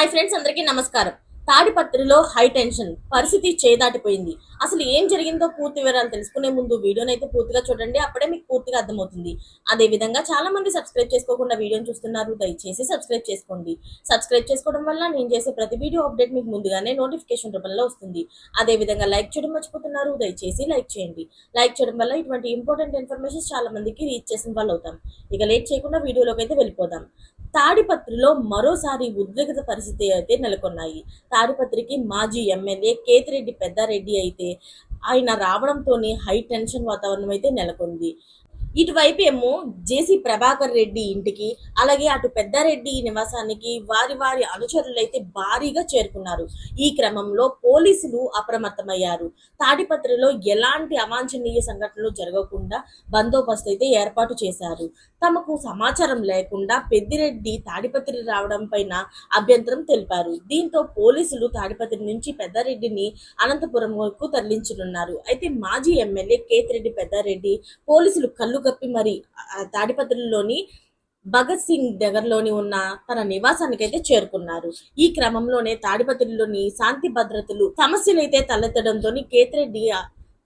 Hi friends అందరికీ నమస్కారం. తాడిపత్రిలో హై టెన్షన్ పరిస్థితి చేదాటిపోయింది. అసలు ఏం జరిగిందో పూర్తి వివరాలు తెలుసుకునే ముందు వీడియోని అయితే పూర్తిగా చూడండి అప్పుడే మీకు పూర్తిగా అర్థమవుతుంది. అదే విధంగా చాలా మంది సబ్స్క్రైబ్ చేసుకోకుండా వీడియోని చూస్తున్నారు దయచేసి సబ్స్క్రైబ్ చేసుకోండి. సబ్స్క్రైబ్ చేసుకోవడం వల్ల నేను చేసే ప్రతి వీడియో అప్డేట్ మీకు ముందుగానే నోటిఫికేషన్ రూపంలో వస్తుంది. అదే విధంగా లైక్ చేయడం మర్చిపోతున్నారు దయచేసి లైక్ చేయండి. లైక్ చేయడం వల్ల ఇటువంటి ఇంపార్టెంట్ ఇన్ఫర్మేషన్ చాలా మందికి రీచ్ చేసిన వాళ్ళు అవుతాం ఇక లేట్ చేయకుండా వీడియోలోకి అయితే వెళ్ళిపోదాం. తాడిపత్రిలో మరోసారి ఉద్రిక్త పరిస్థితి అయితే నెలకొన్నాయి. తాడిపత్రికి మాజీ ఎమ్మెల్యే కేతిరెడ్డి పెద్దారెడ్డి అయితే ఆయన రావడంతోనే హై టెన్షన్ వాతావరణం అయితే నెలకొంది. ఇటువైపు ఏమో జేసీ ప్రభాకర్ రెడ్డి ఇంటికి అలాగే అటు పెద్దారెడ్డి నివాసానికి వారి వారి అనుచరులైతే భారీగా చేరుకున్నారు. ఈ క్రమంలో పోలీసులు అప్రమత్తమయ్యారు. తాడిపత్రిలో ఎలాంటి అవాంఛనీయ సంఘటనలు జరగకుండా బందోబస్తు అయితే ఏర్పాటు చేశారు. తమకు సమాచారం లేకుండా పెద్దిరెడ్డి తాడిపత్రి రావడం పైన అభ్యంతరం తెలిపారు. దీంతో పోలీసులు తాడిపత్రి నుంచి పెద్దారెడ్డిని అనంతపురం వరకు తరలించనున్నారు. అయితే మాజీ ఎమ్మెల్యే కేతిరెడ్డి పెద్దారెడ్డి పోలీసులు కళ్ళు కప్పి మరి తాడిపత్రిలోని భగత్ సింగ్ దగ్గరలోని ఉన్న తన నివాసానికి అయితే చేరుకున్నారు. ఈ క్రమంలోనే తాడిపత్రిలోని శాంతి భద్రతలు సమస్యలైతే తలెత్తడంతో కేతిరెడ్డి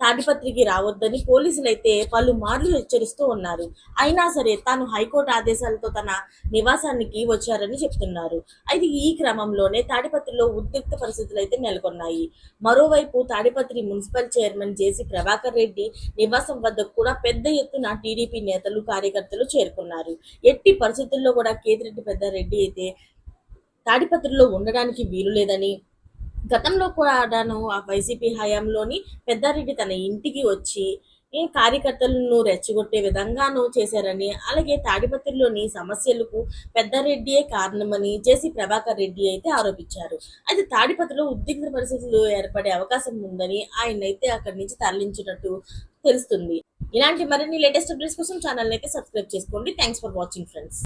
తాడిపత్రికి రావద్దని పోలీసులు అయితే పలుమార్లు హెచ్చరిస్తూ ఉన్నారు. అయినా సరే తాను హైకోర్టు ఆదేశాలతో తన నివాసానికి వచ్చారని చెప్తున్నారు. అయితే ఈ క్రమంలోనే తాడిపత్రిలో ఉద్రిక్త పరిస్థితులు అయితే నెలకొన్నాయి. మరోవైపు Tadipatri municipal chairman JC Prabhakar Reddy నివాసం వద్దకు కూడా పెద్ద ఎత్తున టీడీపీ నేతలు కార్యకర్తలు చేరుకున్నారు. ఎట్టి పరిస్థితుల్లో కూడా కేతిరెడ్డి పెద్దారెడ్డి అయితే తాడిపత్రిలో ఉండడానికి వీలు లేదని గతంలో కూడాను ఆ వైసీపీ హయాంలోని పెద్దారెడ్డి తన ఇంటికి వచ్చి ఈ కార్యకర్తలను రెచ్చగొట్టే విధంగాను చేశారని అలాగే తాడిపత్రిలోని సమస్యలకు పెద్దారెడ్డియే కారణమని జేసీ ప్రభాకర్ రెడ్డి అయితే ఆరోపించారు. అయితే తాడిపత్రిలో ఉద్రిక్త పరిస్థితులు ఏర్పడే అవకాశం ఉందని ఆయన అయితే అక్కడి నుంచి తరలించినట్టు తెలుస్తుంది. ఇలాంటి మరిన్ని లేటెస్ట్ అప్డేట్స్ కోసం ఛానల్ అయితే సబ్స్క్రైబ్ చేసుకోండి. Thanks for watching friends.